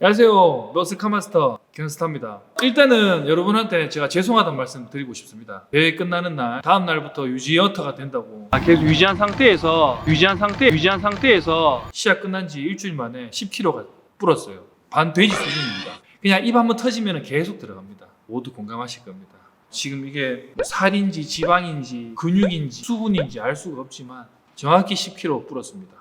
안녕하세요. 러스카 마스터 경스타입니다. 일단은 여러분한테 제가 죄송하다는 말씀 드리고 싶습니다. 대회 끝나는 날 다음 날부터 유지어터가 된다고 아, 계속 유지한 상태에서 유지한 상태 유지한 상태에서 시합 끝난 지 일주일 만에 10kg가 불었어요. 반 돼지 수준입니다. 그냥 입 한번 터지면 계속 들어갑니다. 모두 공감하실 겁니다. 지금 이게 살인지 지방인지 근육인지 수분인지 알 수가 없지만 정확히 10kg 불었습니다.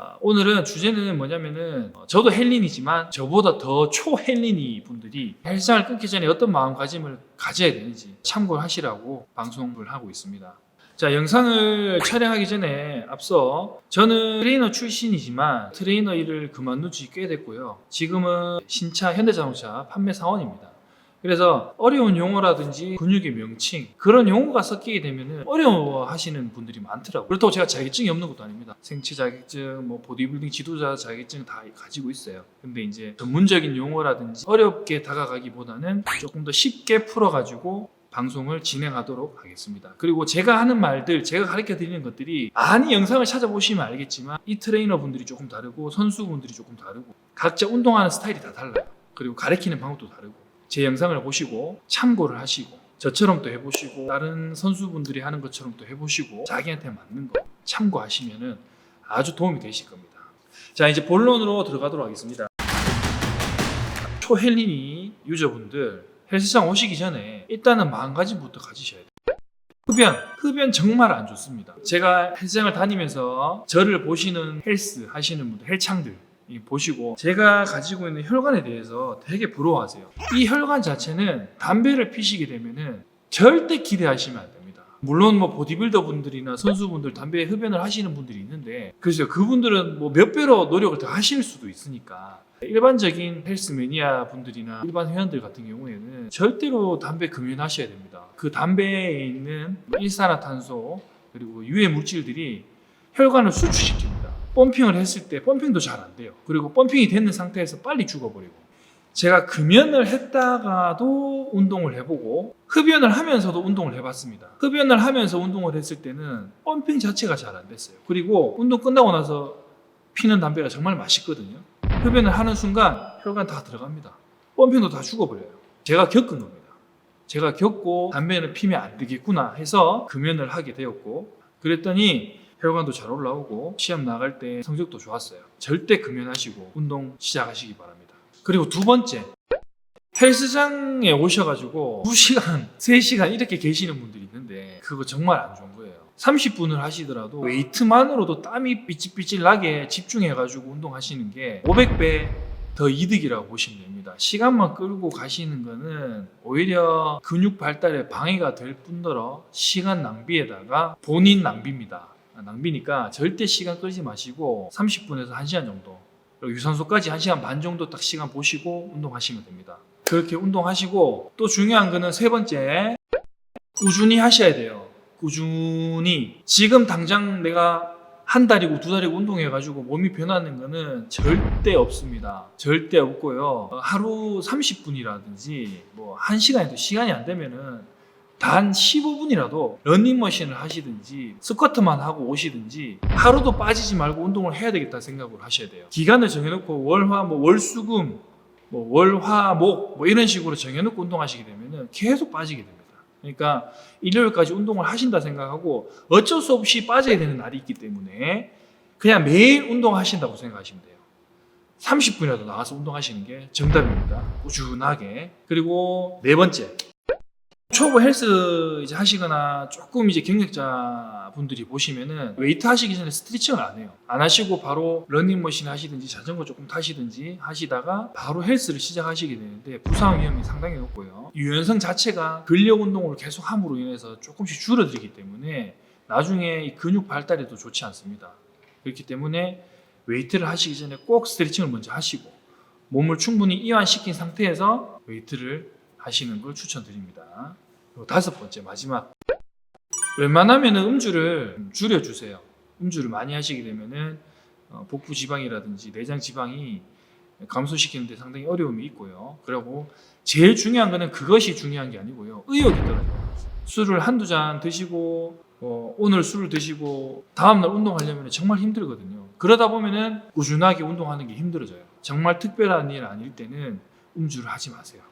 아, 오늘은 주제는 뭐냐면은 어, 저도 헬린이지만 저보다 더 초헬린이 분들이 헬스장을 끊기 전에 어떤 마음가짐을 가져야 되는지 참고를 하시라고 방송을 하고 있습니다. 자 영상을 촬영하기 전에 앞서 저는 트레이너 출신이지만 트레이너 일을 그만둔 지 꽤 됐고요. 지금은 신차 현대자동차 판매 사원입니다. 그래서 어려운 용어라든지 근육의 명칭 그런 용어가 섞이게 되면 어려워하시는 분들이 많더라고요. 그렇다고 제가 자격증이 없는 것도 아닙니다. 생체 자격증, 뭐 보디빌딩 지도자 자격증 다 가지고 있어요. 근데 이제 전문적인 용어라든지 어렵게 다가가기보다는 조금 더 쉽게 풀어가지고 방송을 진행하도록 하겠습니다. 그리고 제가 하는 말들, 제가 가르쳐 드리는 것들이 많이 영상을 찾아보시면 알겠지만 이 트레이너 분들이 조금 다르고 선수 분들이 조금 다르고 각자 운동하는 스타일이 다 달라요. 그리고 가르치는 방법도 다르고 제 영상을 보시고 참고를 하시고 저처럼 또 해보시고 다른 선수분들이 하는 것처럼 또 해보시고 자기한테 맞는 거 참고하시면은 아주 도움이 되실 겁니다. 자 이제 본론으로 들어가도록 하겠습니다. 초헬린이 유저분들 헬스장 오시기 전에 일단은 마음가짐부터 가지셔야 돼요. 흡연, 흡연 정말 안 좋습니다. 제가 헬스장을 다니면서 저를 보시는 헬스 하시는 분들, 헬창들 이 보시고 제가 가지고 있는 혈관에 대해서 되게 부러워하세요. 이 혈관 자체는 담배를 피시게 되면은 절대 기대하시면 안 됩니다. 물론 뭐 보디빌더 분들이나 선수분들 담배 흡연을 하시는 분들이 있는데 그래서 그분들은 뭐 몇 배로 노력을 더 하실 수도 있으니까 일반적인 헬스 매니아 분들이나 일반 회원들 같은 경우에는 절대로 담배 금연하셔야 됩니다. 그 담배에 있는 일산화탄소 그리고 유해 물질들이 혈관을 수축시킵니다. 펌핑을 했을 때 펌핑도 잘 안 돼요. 그리고 펌핑이 되는 상태에서 빨리 죽어버리고. 제가 금연을 했다가도 운동을 해보고 흡연을 하면서도 운동을 해봤습니다. 흡연을 하면서 운동을 했을 때는 펌핑 자체가 잘 안 됐어요. 그리고 운동 끝나고 나서 피는 담배가 정말 맛있거든요. 흡연을 하는 순간 혈관 다 들어갑니다. 펌핑도 다 죽어버려요. 제가 겪은 겁니다. 제가 겪고 담배는 피면 안 되겠구나 해서 금연을 하게 되었고 그랬더니 혈관도 잘 올라오고 시합 나갈 때 성적도 좋았어요. 절대 금연하시고 운동 시작하시기 바랍니다. 그리고 두 번째 헬스장에 오셔가지고 2시간, 3시간 이렇게 계시는 분들이 있는데 그거 정말 안 좋은 거예요. 30분을 하시더라도 웨이트만으로도 땀이 삐질삐질 나게 집중해가지고 운동하시는 게 500배 더 이득이라고 보시면 됩니다. 시간만 끌고 가시는 거는 오히려 근육 발달에 방해가 될 뿐더러 시간 낭비에다가 본인 낭비입니다. 아, 낭비니까 절대 시간 끌지 마시고 30분에서 1시간 정도 그리고 유산소까지 1시간 반 정도 딱 시간 보시고 운동하시면 됩니다. 그렇게 운동하시고 또 중요한 거는 세 번째 꾸준히 하셔야 돼요. 꾸준히 지금 당장 내가 한 달이고 두 달이고 운동해가지고 몸이 변하는 거는 절대 없습니다. 절대 없고요. 어, 하루 30분이라든지 뭐 1시간에도 시간이 안 되면은 단 15분이라도 러닝머신을 하시든지 스쿼트만 하고 오시든지 하루도 빠지지 말고 운동을 해야 되겠다 생각을 하셔야 돼요. 기간을 정해놓고 월화 뭐 월수금 뭐 월화목 뭐 이런 식으로 정해놓고 운동하시게 되면은 계속 빠지게 됩니다. 그러니까 일요일까지 운동을 하신다 생각하고 어쩔 수 없이 빠져야 되는 날이 있기 때문에 그냥 매일 운동하신다고 생각하시면 돼요. 30분이라도 나가서 운동하시는 게 정답입니다. 꾸준하게. 그리고 네 번째. 초보 헬스 이제 하시거나 조금 이제 경력자 분들이 보시면은 웨이트 하시기 전에 스트레칭을 안 해요. 안 하시고 바로 러닝머신 하시든지 자전거 조금 타시든지 하시다가 바로 헬스를 시작하시게 되는데 부상 위험이 상당히 높고요. 유연성 자체가 근력 운동을 계속 함으로 인해서 조금씩 줄어들기 때문에 나중에 이 근육 발달에도 좋지 않습니다. 그렇기 때문에 웨이트를 하시기 전에 꼭 스트레칭을 먼저 하시고 몸을 충분히 이완시킨 상태에서 웨이트를 하시는 걸 추천드립니다. 그리고 다섯 번째 마지막 웬만하면 음주를 줄여주세요. 음주를 많이 하시게 되면은 어, 복부 지방이라든지 내장 지방이 감소시키는데 상당히 어려움이 있고요. 그리고 제일 중요한 거는 그것이 중요한 게 아니고요. 의욕이 떨어져요. 술을 한두 잔 드시고 어, 오늘 술을 드시고 다음날 운동하려면 정말 힘들거든요. 그러다 보면은 꾸준하게 운동하는 게 힘들어져요. 정말 특별한 일 아닐 때는 음주를 하지 마세요.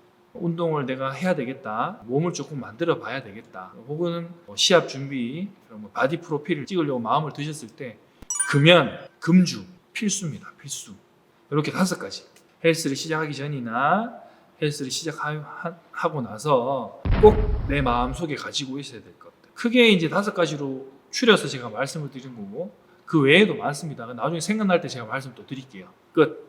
운동을 내가 해야 되겠다. 몸을 조금 만들어 봐야 되겠다. 혹은 뭐 시합 준비, 뭐 바디 프로필을 찍으려고 마음을 드셨을 때 금연, 금주 필수입니다. 필수. 이렇게 다섯 가지. 헬스를 시작하기 전이나 헬스를 시작하고 나서 꼭 내 마음 속에 가지고 있어야 될 것들. 크게 이제 다섯 가지로 추려서 제가 말씀을 드린 거고 그 외에도 많습니다. 나중에 생각날 때 제가 말씀 또 드릴게요. 끝.